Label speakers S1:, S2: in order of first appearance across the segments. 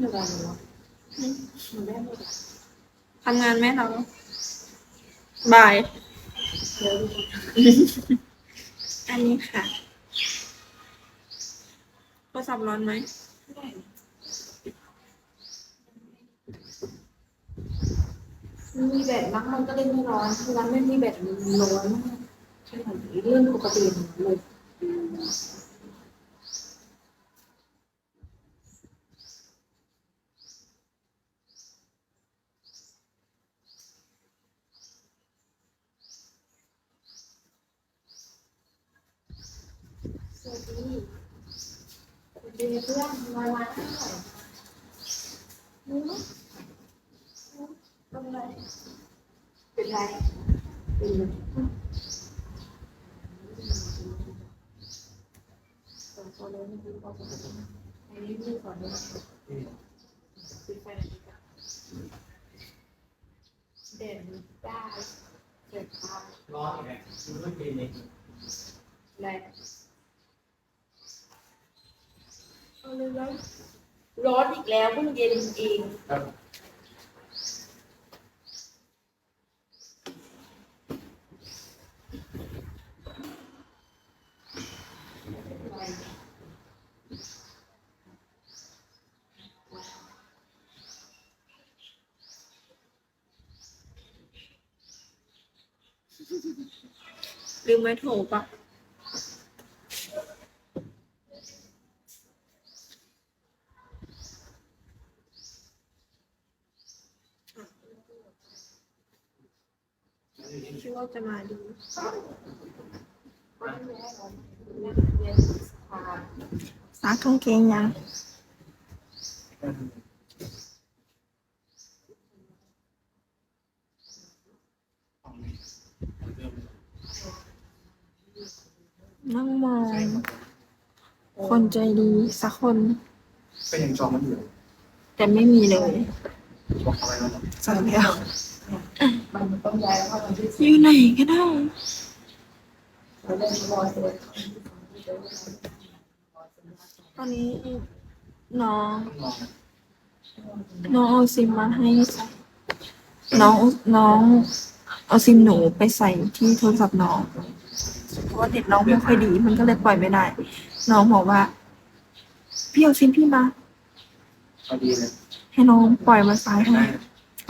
S1: ไม่ได้เลยวะมันได้หมดอะ
S2: ทำงานไหมเราบาย
S1: เดี๋ยว
S2: อันนี้ค่ะโทรศัพท์ร้อนไหม
S1: ได้มันมีแบตมั้งมันก็เล่นไม่ร้อนเวลาไม่มีแบตมันร้อนมากใช่ไหมเรื่องปกติเลย สวัสดีเพื่อนมามาให้หน่อยนู้นนู้นทำไรเป็นไรเป็นไรสองคนเลยไม่รู้ว่าเป็นอะไรอันนี้ไปิดไฟหน่อยดีกว่าเด่นได้เจ็บตา
S3: ร้อนอีกแล้วดูเมื่อกี้นี้
S1: แรงเอาเลย ร้อนร้อนอีกแล้วเพิ่งเย็นเอง
S3: ครับ
S2: ลืมไว้โถปะ คิดว่าจะมาดูซักกางเกงยังนั่งมองคนใจดีสักคน
S3: ก็ยังจองมันอยู่
S2: แต่ไม่มีเลย
S3: บอกอะไรแล้ว
S2: ใส่แล้ว
S1: มันต้องย้ายเข้ามาที่
S2: อยู่ไหนก็ได้
S1: เราเล่นบอลเลย
S2: ตอนนี้น้อง
S3: ต้องลอง
S2: น้องเอาซิมมาให้ใส่น้องน้องเอาซิมหนูไปใส่ที่โทรศัพท์น้อง เพราะว่าเน็ตน้องไม่ค่อยดี มันก็เลยปล่อยไม่ได้ น้องบอกว่า พี่เอาซิมพี่มา
S3: พอดีเลย
S2: ให้น้องปล่อยมาซ้ายให้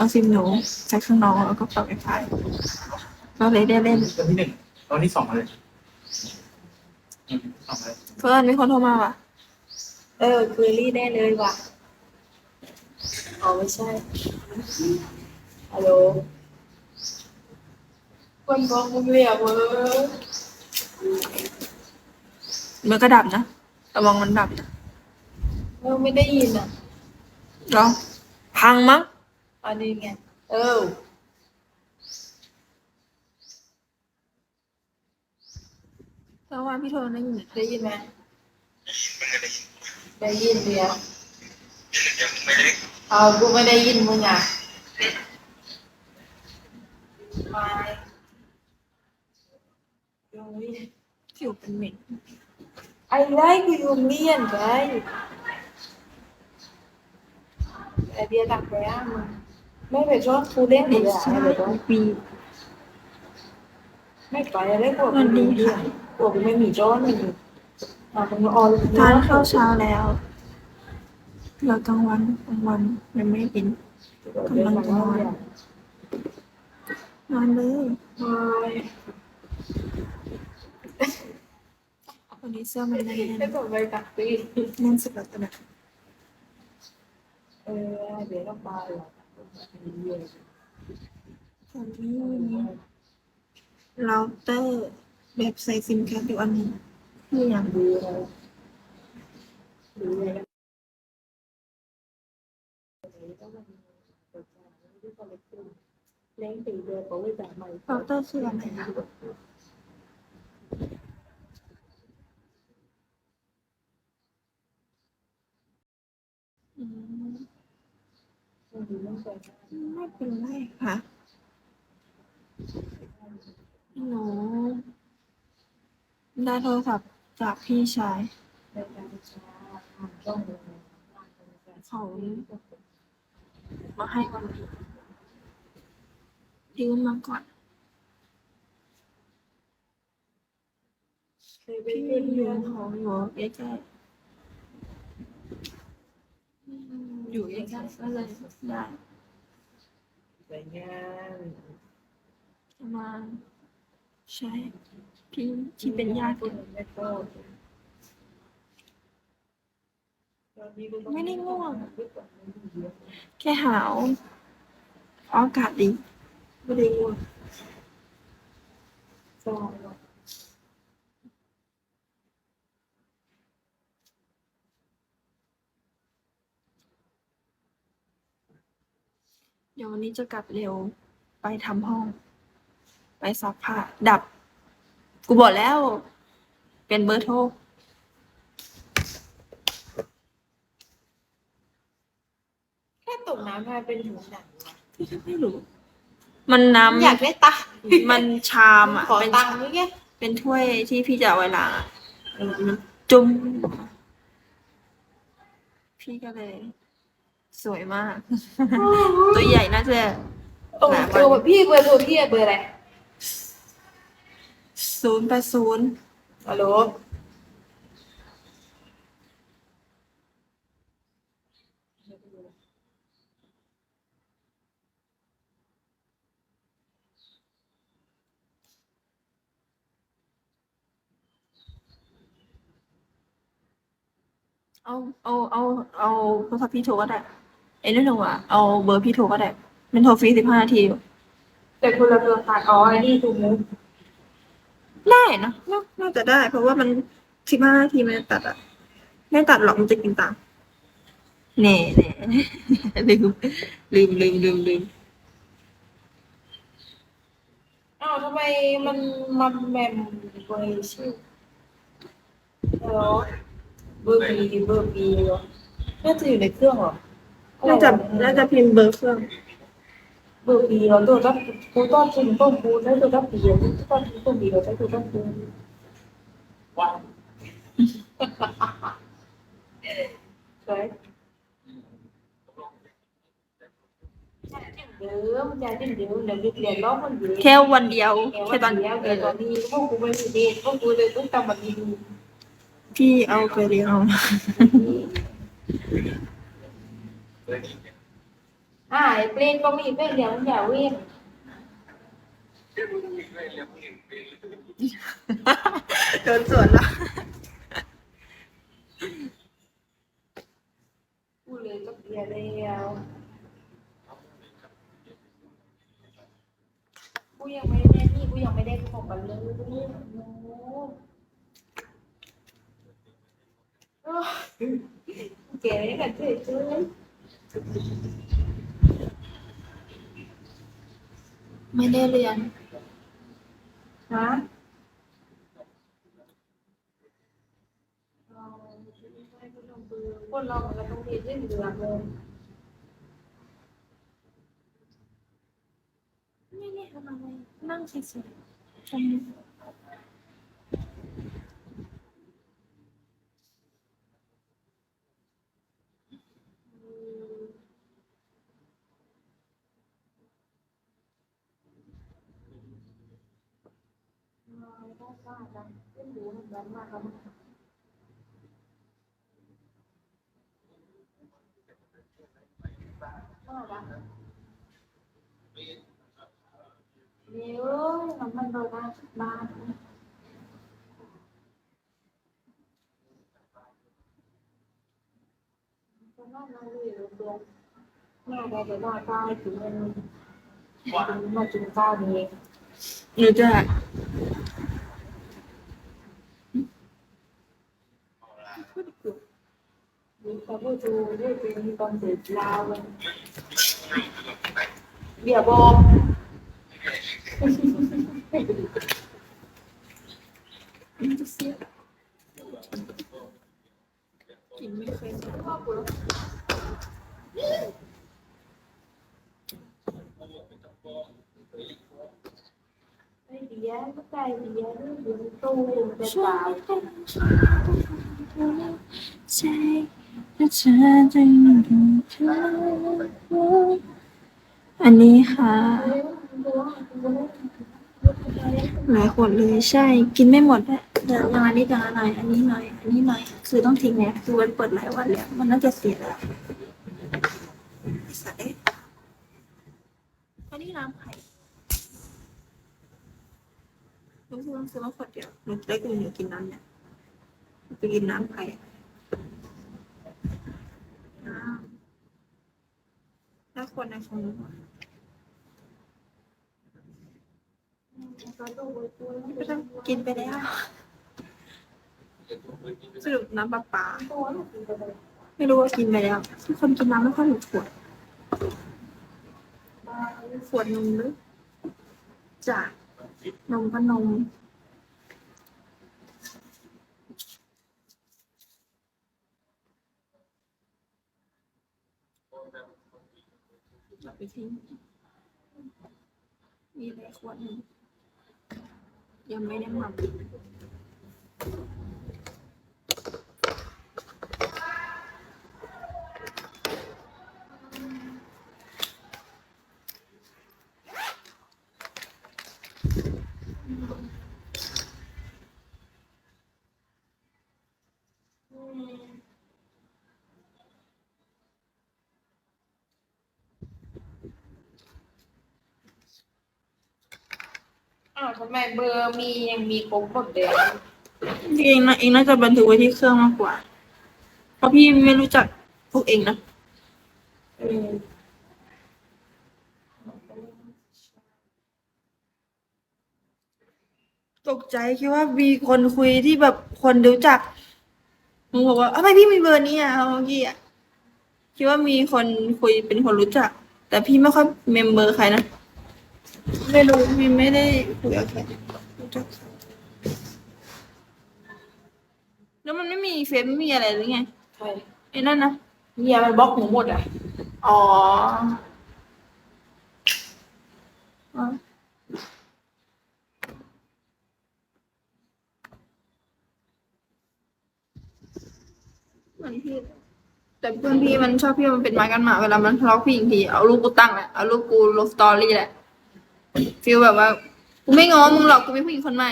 S2: เอาซิมหนูใส่ข้างน้องแล้วก็ปรับไวไฟก็เลยได้เล่น
S3: ตอนที่หนึ่งตอนที่สองเลยอืมสองเลย
S2: เพื่อนมีคนโทรมาว่ะ
S1: เออคุยรี่ได้เลยว่ะอ๋อไม่ใช่ฮัลโหลคนบอกมึงเรียกเว้ย
S2: มันก็ดับนะระวังมันดับนะ
S1: เออไม่ได้ยินอะ
S2: เหรอพังมั้ง
S1: อันนี้ไง เออ
S2: เพราะว่าพี่โทรนั่นอยู่
S1: ได้ยินไหมได้ยินเดียวเอากูไม่ได้ยินมึงอะไม่ยังไม่
S2: ผิวเป็นเหม็น
S1: ไอ้ไรกูอยู่เมียนไรไอเดียตักไปอะมึง ไม่ไปชอบกูเล่น
S2: ไม่
S1: เลยอะเดี๋ยวต้อง
S2: ปี
S1: ไม่ไปอะไรกวกูไม่มีกลัวกไม่มีจ้อนไม่มีอะมึงออน
S2: ทานข้าวเช้าแล้วเหลือกลางวันกลางวันยังไม่กิน
S1: กำลังจะนอน
S2: นอนเลย
S1: ไม่
S2: วันนี้เสื้อมันแน่น
S1: ไม่ต้องไปตักปี
S2: แน่นสุดแล้วตัวน่ะ
S1: เออเดี๋ยวต้องไปหรอ
S2: เราเตอร์แบบใส่ซิมการ์ดอยู่อันนึงคืออย่าง
S1: ดูเลยดูเลยเล้งตีเดือนเขาไม่จ่ายใหม่
S2: เราเตอร์คืออะไรอะอืม
S1: มันดู ไม่สวย
S2: ไม่เป็นไรค่ะหนูได้โทรศัพท์จากพี่ชาย
S1: ในการช้าทางช่องเขา
S2: มาให้วันนี้ยืมมาก่อนพี่อยู่
S1: อ
S2: เขาอยู่ใกล้ๆอยู่ใกล้ๆก็เลยได้
S1: วยงาม
S2: มาใช่พี่ที่เป็นญาติกัน
S1: ไม่โต
S2: ไม่ได้ง่วง แค่หาวอากาศดี
S1: ไม่ได้ง่วงสอง
S2: ดี๋ยววันนี้จะกลับเร็วไปทำห้อง ไปซักผ้าดับ กูบอกแล้ว เป็นเบอร์โทร
S1: แค่ตกน้ำมาเป็นหูหนังวะ
S2: พี่ก็ไม่รู้ มันน้ำ
S1: อยากได้ตังค์
S2: มันชามอะ
S1: ขอ
S2: เป็น
S1: ตังค์นี่ไง
S2: เป็นถ้วยที่พี่จะเอาไว้ล้างอะจุ่มพี่ก็เลย สวยมาก ตัวใหญ่น่าจะ
S1: โอ้โหเบอร์พี่เบอร์โทรพี่อะเบอร์อะไร
S2: ศูนย์แปดศูนย์
S1: ฮัลโหล
S2: เอา เอา เอา เอาโทรศัพท์พี่โทรก็ได้ เอ้ยนั่นหนูอะเอาเบอร์พี่โทรก็ได้ มันโทรฟรีสิบห้านาทีอยู่
S1: แต่คนละตัวขาดอ๋อไอ้นี่ถูกมุก
S2: ได้นะน่าน่าจะได้ เพราะว่ามันสิบห้านาทีมันจะตัดอะ ไม่ตัดหรอกมันจะกินตังค์แน่แน่ ลืมลืมลืมลืมลืม
S1: อ้าวทำไมมันมันแมมเบอร์ชื่อฮัลโหลเบอร์บีเบอร์บีเหรอน่าจะอยู่ในเครื่องเหรอ
S2: น่าจะน่าจะพิมพ์เบอร์เครื่อง
S1: เบอร์บีเหรอตัวรับกูต้องกินต้มปูใช้ตัวรับบีเหรอกูต้องกินต้มบีเหรอใช้ตัวรับปู
S3: ว่าง
S1: ใช่เดิมยาจิ้มเดิมเดี๋ยวเรียนร้องมันอยู่
S2: แค่วันเดียว
S1: แค่
S2: แค่ตอน
S1: เดียว
S2: เอ
S1: เดี๋ยวตอ
S2: อน
S1: นี้พวกกูไม่มีเดทพวกกูเลยต้องทำแบบนี้ดู
S2: พี่เอาไปเลี้ยงเอา
S1: อ่าไอ้เพลงก็มีเพลงเดียวมันอย่าเว้น
S2: โดนสวนละ
S1: กูเลยก็เดียวแล้วกูยังไม่ได้นี่กูยังไม่ได้ของกันเลยโน้โอ้เก๋ไม่กันเฉยเฉย
S2: ไม่ได้เรียน
S1: ฮะคนเรามันก็ต้องเรียนเรื่องเดือนเลย
S2: ไม่ได้ทำอะไรนั่งเฉยๆ ทำ
S1: เดี๋ยวน้ำมันโดนบ้านบ้านก็น่ามาเลย ตัวแม่ได้ไปว่าก้าวถึงมันมาจุนก้าวนี้
S2: หนูจะ
S1: มีเขาพูดดูด้วยเป็นตอนเด็กลาวเบียบอก
S2: มันจะเสียกินไม่เคย
S1: ไอ้เบียก็ไก่เบียด้วยอยู่ตู้แต่
S2: ช่ว
S1: สา
S2: เธอจะอยู่กับเธออันนี้ค่ะ หลายขวดเลยใช่ กินไม่หมดอะเดี๋ยวอย่างอันนี้ย่างละหน่อยอันนี้หน่อย อันนี้หน่อย คือต้องทิ้งเนี่ยคือมันเปิดหลายวันแล้ว มันน่าจะเสียแล้วอ้สัตว์เอ๊ะอันนี้น้ำไข่รู้สึกว่าซื้อมาขวดเดียวหนูได้กินหนูกินน้ำเนี่ยไปกินน้ำไข่ น้ำแล้วขวดในของหนูอะไม่ต้องกินไปแล้ว สรุปน้ำปลาปลาไม่รู้ว่ากินไปแล้ว ทุกคนกินน้ำไม่ค่อยหมดขวดขวดนมหรือจากนมก็นม เอา ไปทิ้ง มีอะไรขวดหนึ่งยังไม่ได้หมัก
S1: อ้าวทำไมเบอร์มียังมีครบหมดเลยอะ
S2: เองนะเองน่าจะบันทึกไว้ที่เครื่องมากกว่า เพราะพี่ไม่รู้จักพวกเองนะ
S1: เออ
S2: ตกใจคิดว่ามีคนคุยที่แบบคนรู้จักมึงบอกว่าทำไมพี่มีเบอร์นี้อะเมื่อกี้อะคิดว่ามีคนคุยเป็นคนรู้จัก แต่พี่ไม่ค่อยเมมเบอร์ใครนะ ไม่รู้พี่ไม่ได้คุยกับใครรู้จักใครแล้วมันไม่มีเฟซไม่มีอะไรหรือไง
S1: ใช่
S2: ไอ้นั่นนะ
S1: เมียมันบล็อกหนูหมดอะ
S2: อ๋ออ๋อเหมือนพี่แต่เพื่อนพี่มันชอบพี่มันเป็นไม้กันหมาเวลามันทะเลาะผู้หญิงทีเอารูปกูตั้งแหละเอารูปกูลงสตอรี่แหละ ฟีลแบบว่า กูไม่ง้อมึงหรอกกูมีผู้หญิงคนใหม่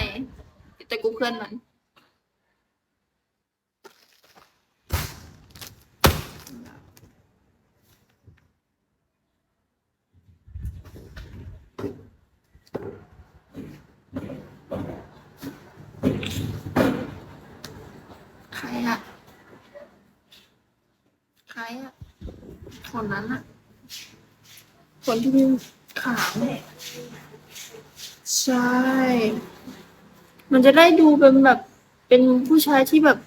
S2: แต่กูเพื่อนมัน ใครอะใครอะคนนั้นอะคนที่มีขาว ใช่ มันจะได้ดูเป็นแบบ เป็นผู้ชายที่แบบ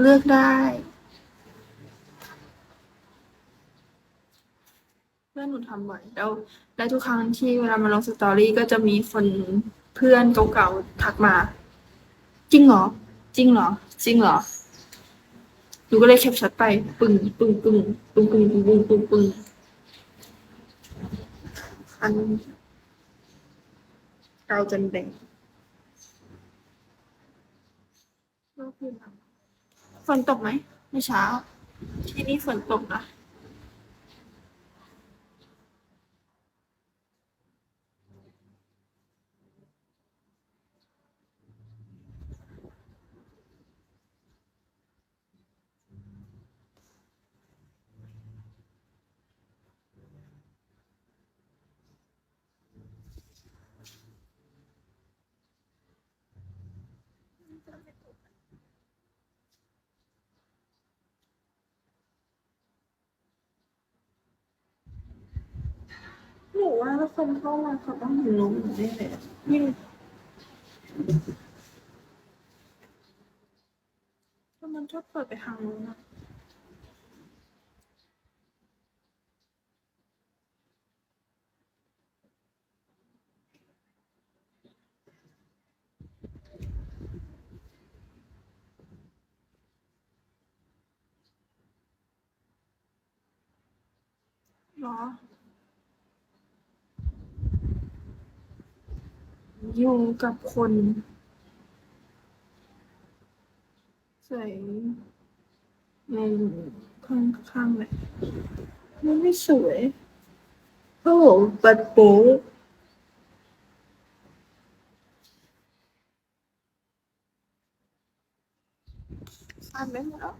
S2: เลือกได้ เพื่อนหนูทำบ่อยแล้วแล้วทุกครั้งที่เวลามาลงสตอรี่ก็จะมีคนเพื่อนเก่าๆทักมา จริงเหรอ จริงเหรอ จริงเหรอหนูก็เลยแคปช็อตไป ปึ้งปึ้งปึ้งปึ้งปึ้งปึ้งปึ้งปึ้งปึ้งอัน เกาจนแดงฝนตกไหมเมื่อเช้า ที่นี่ฝนตกนะ หนูว่าถ้าคนเข้ามาเขาต้องเห็นน้องหนูได้เลยยิ่งถ้ามันชอบเปิดไปทางนู้นอะเหรอ อยู่กับคน ใส่ในข้างข้างเลยมันไม่สวยโอ้โหปัดโป๊ะสั้นไปหมดแล้ว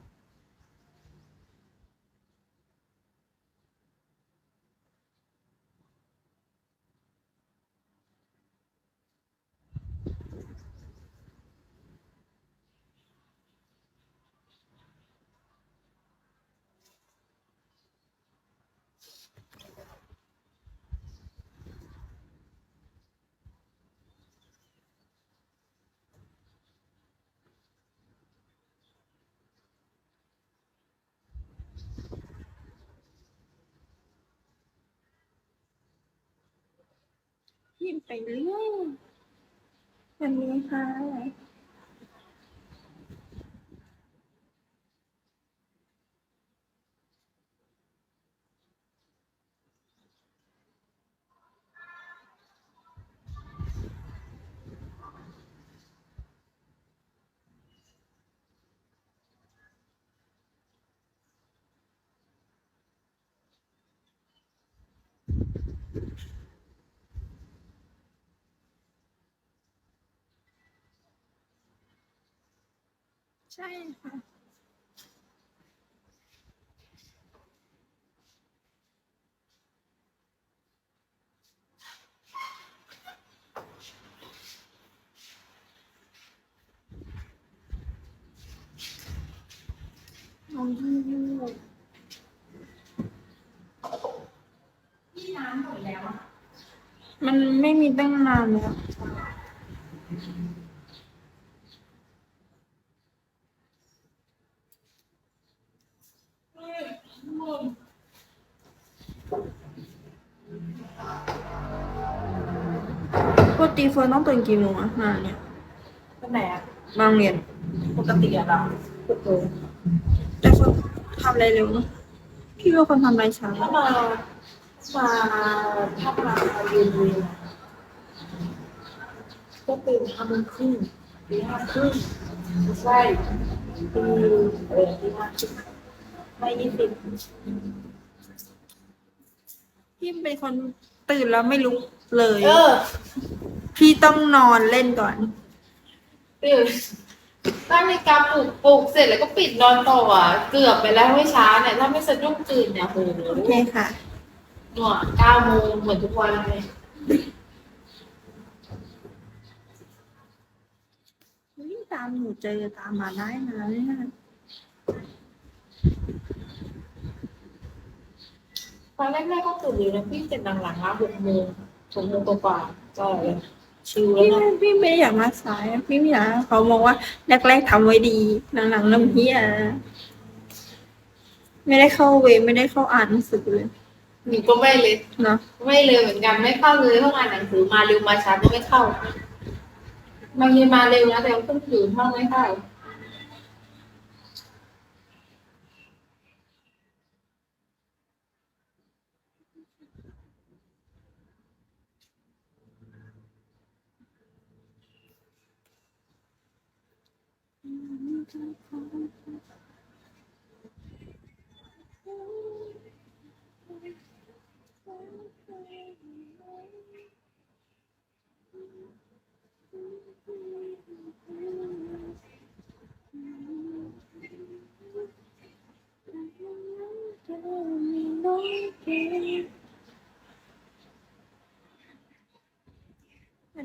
S2: ยิ้มไปเรื่อยวันนี้ค่ะ ใช่ค่ะน้องยืด
S1: ที่น้ำหมดแล้วอะ
S2: มันไม่มีตั้งนานแล้ว ติเฟิร์นต้องตื่นกี่โมงอะงานเนี่ย
S1: เป็นไหนอะ
S2: มาโรงเรียน
S1: ปกติอะเราหกโมง
S2: แต่เฟิร์นทำอะไรเร็วเนอะพี่เป็นคนทำอะไรช้า
S1: ถ้ามามาถ้ามาเรียนเรียนก็ตื่นห้าโมงครึ่งตีห้าครึ่งไม่ใช่ตีเออตีห้าครึ่งไม่ยี่สิบ
S2: พี่เป็นคนตื่นแล้วไม่ลุกเลย
S1: เออ
S2: พี่ต้องนอนเล่นก่อน
S1: ตื่นตั้งนาฬิกาปลุกปลุกเสร็จแล้วก็ปิดนอนต่ออะเกือบไปแล้วไม่ช้าเนี่ยถ้าไม่สะดุ้งตื่นเนี่ยโห
S2: โอเคค่ะ
S1: หนวดเก้าโมงเหมือนทุกวันเลย
S2: วิ่งตามหนูเจอตามมาได้นะเนี่ย
S1: ตอนแรกๆก็ตื่นอยู่นะพี่แต่หลังๆอะหกโมงหกโมงกว่าๆก็เลย ชิลแล้ว
S2: พี่
S1: นะ
S2: ไม่พี่ไม่อยากมาสายอะพี่ไม่อยากให้เขามองว่าแรกๆทำไว้ดีหลังๆเริ่มเฮียไม่ได้เข้าเวรไม่ได้เข้าอ่านหนังสือเลย
S1: หนูก็ไม่เลย
S2: เนาะ
S1: ไม่เลยเหมือนกันไม่เข้าเลยห้องอ่านหนังสือมาเร็วมาช้าก็ไม่เข้าบางทีมาเร็วนะแต่เพิ่งตื่นห้องไม่เข้า
S2: อั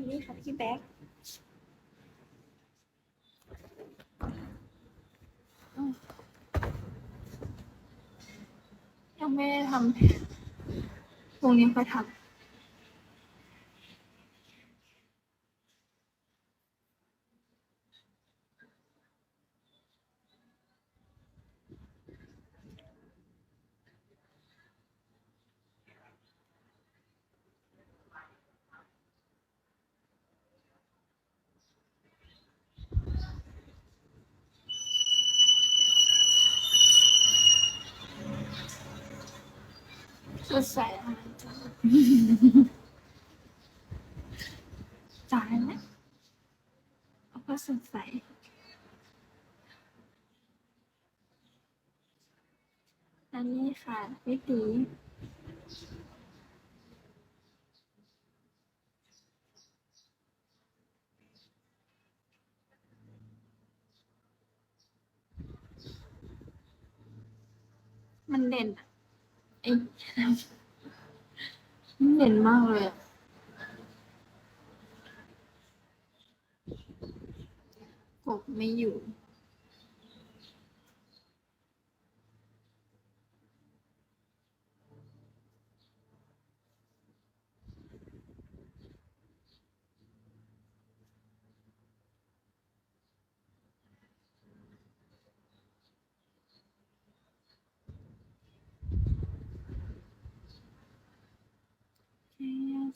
S2: นนี้ค่ะพี่แบ๊ก ยังไม่ได้ทำแผนพรุ่งนี้ค่อยทำ สดใสอะไรจ่ายไหมเอาก็สดใสนนี้ค่ะพี่ตีมันเด่นอะ ไอ้เนเด่นมากเลยอะกบไม่อยู่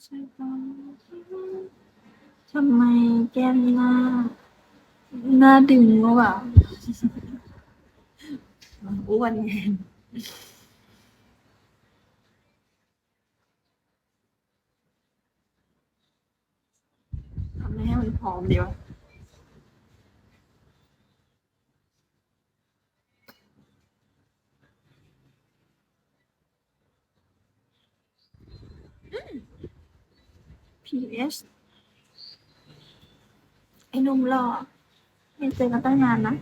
S2: ใช่ตอนทำไมแก้มหน้า หน้าดึงวะวะอ้วนไงทำให้มันพร้อมดีวะ PS ไอ้หนุ่มหล่อไม่เจอกันตั้งนานนะ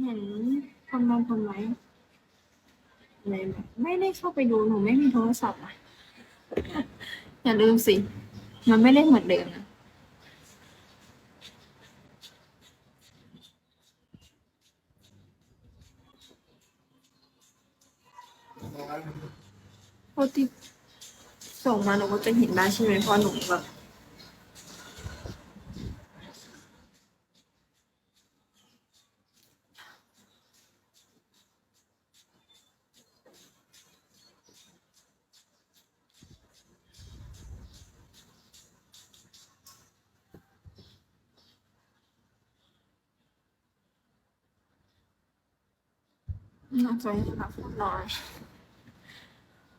S2: เห็นคนมองคนไหมอะไรไหมไม่ได้เข้าไปดูหนูไม่มีโทรศัพท์นะอย่าลืมสิ มันไม่ได้เหมือนเดิมนะปกติส่งมาหนูก็จะเห็นได้ใช่ไหมเพราะหนูแบบ จอยให้เราพูดน้อย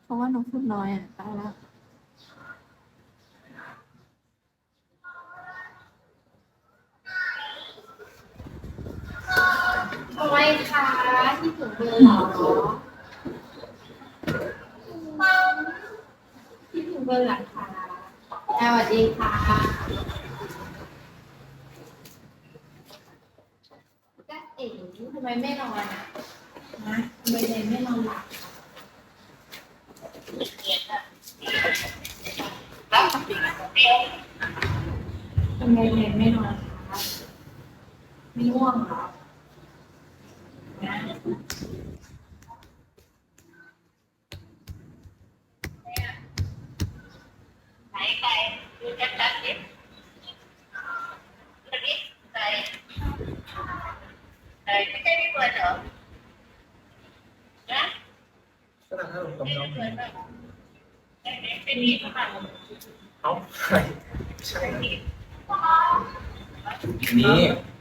S2: เพราะว่าน้องพูดน้อยอะตายแล้ว
S1: ทำไมคะที่ถึงเบอร์หรอที่ถึงเบอร์หลังค่ะสวัสดีค่ะจ้าเอ๋ทำไมไม่นอนอะ นะทำไมเนยไม่นอนหลับทำไมเนยไม่นอนคะไม่ง่วงเหรอ
S4: ไหนไก่ดูชัดชัดๆดิดูดิไก่ไก่ไม่ใช่พี่เบิร์ดเหรอ
S3: ก็ทำให้ผมกับน้อง
S4: เบิร์ดเหรอไก่เป็นนี่หรือเปล่า
S3: เอาใช่ใช่นี่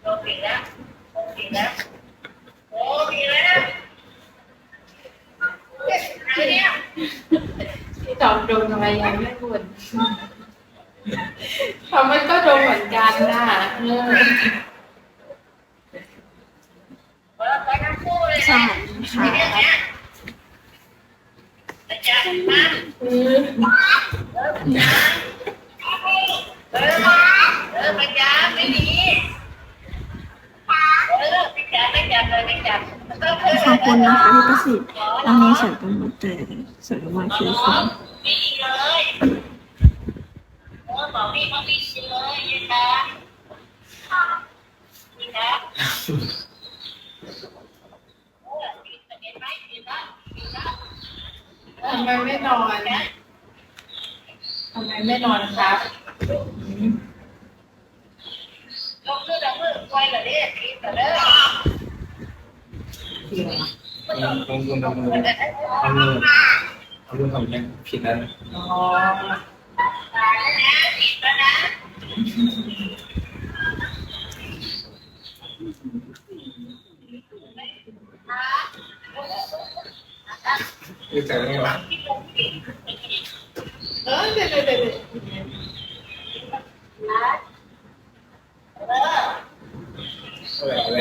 S4: โดนผีแล้วโดนผีแล้วโอ้ผีแล้วใครเนี่ย
S1: ที่ตอบโดนอะไรยังไม่ควรเพรามันก็โดนเหมือนกันนะเออ
S4: เออไปทั้ง คู่เลย
S2: ส
S4: นะ
S2: วัสดีค่ะ
S4: เรื่องเนี้ยอาจารย์มา
S1: เออ
S4: เอออาจารมาเอออาจารย์ไม่ดีเออไม่จับไม่จับเลยไม่จับ
S2: ขอบคุณนะคะพี่ประสิทธิ์วันนี้ฉันเป็นมาเจอสวยมากคือคุณ
S4: ไม่ดีเลยำไมไม่นอนทำ
S1: ไมไม่นอนครับ
S4: ลงมือละมือไวละเด้ทีละเด้อ
S3: ลงลงำงลงลงเอาลงทำยังผิดแล้ว
S1: อ๋อ
S4: ผิดแล้วนะ
S3: คือใจไม่หวาน
S1: เออเดี๋ยวเดี๋ยวเดี๋ยว
S4: เออ
S3: อะไรอะไร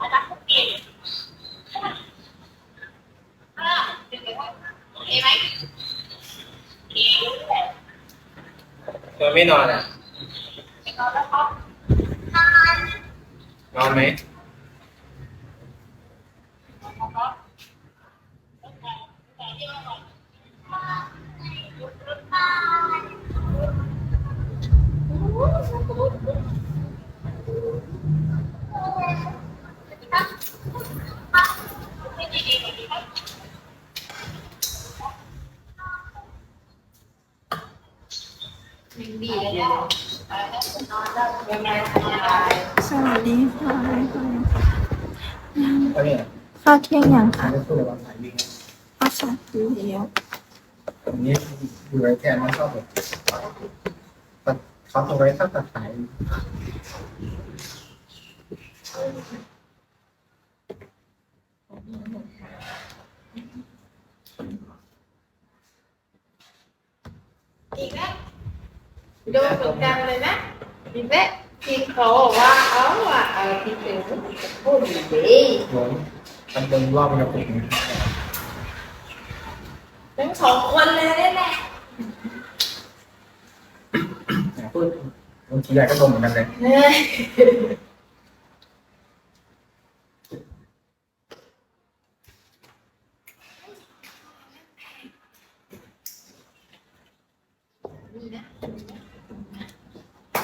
S4: อาจารย์คุกกี้เออโอเคไหม
S3: เธอไม่นอนอะ
S4: นอนแล้วครับ
S3: นอนไหม
S1: ยังดีอยู่ยังไงทำอะไร
S2: สวัสดีค่ะ
S3: ก็เนี่ย
S2: ข้าวเที่ยงยังคะ
S3: ไม่พูดเลยว่าสายวิ่ง
S2: ข้าวสารอยู่แล้ว
S3: ตรงนี้อยู่ไรแทนไม่ชอบแบบเขาเอาไว้ถ้าตัดสาย
S1: อีกแล้วโดนเหมือนกันเลยนะอีกแล้วที่เขาว่าเอาอะเออที่เป็นพูดดีดี
S3: หลงทำเป็นรอบกับผม
S1: ทั้งสองคนเลยได้แหละ
S3: พูดบางทียายก็ดมเหมือนกันเลย
S1: เฮ้ย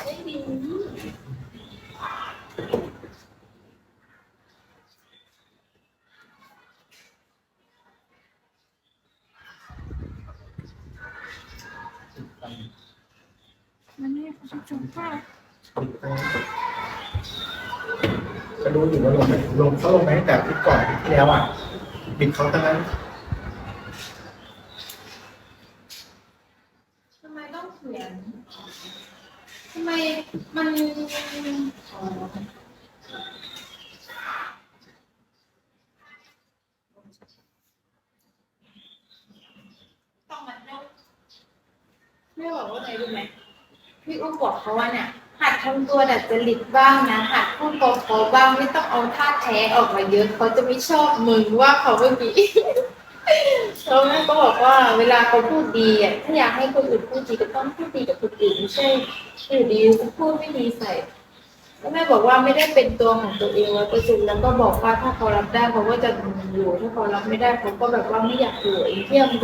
S1: ได้ดี
S2: มันนี่เขาจะจุ๊บป่ะ
S3: ก็รู้อยู่ว่าลงไหนลงเขาลงไปตั้งแต่ที่ก่อนที่แล้วอะบิดเขาทั้งนั้น
S1: ทำไมต้องเขียนทำไมมันอ๋อ ต้องมันต้องไม่บอกว่าไงรู้ไหมพี่อุ้มบอกเขาว่าเนี่ย หัดทำตัวดัด จริตบ้างนะ หัดพูดโป๊ะบ้างไม่ต้องเอาท่าแท้ออกมาเยอะเขาจะไม่ชอบมึงว่าเขาเมื่อกี้แล้วแม่ก็บอกว่าเวลาเขาพูดดีอะถ้าอยากให้คนอื่นพูดดีก็ต้องพูดดีกับคนอื่นไม่ใช่อยู่ดีพูดไม่ดีใส่แล้วแม่บอกว่าไม่ได้เป็นตัวของตัวเองร้อยเปอร์เซ็นต์แล้วก็บอกว่าถ้าเขารับได้เขาก็จะอยู่ถ้าเขารับไม่ได้เขาก็แบบว่าไม่อยากอยู่ไอ้เที่ยม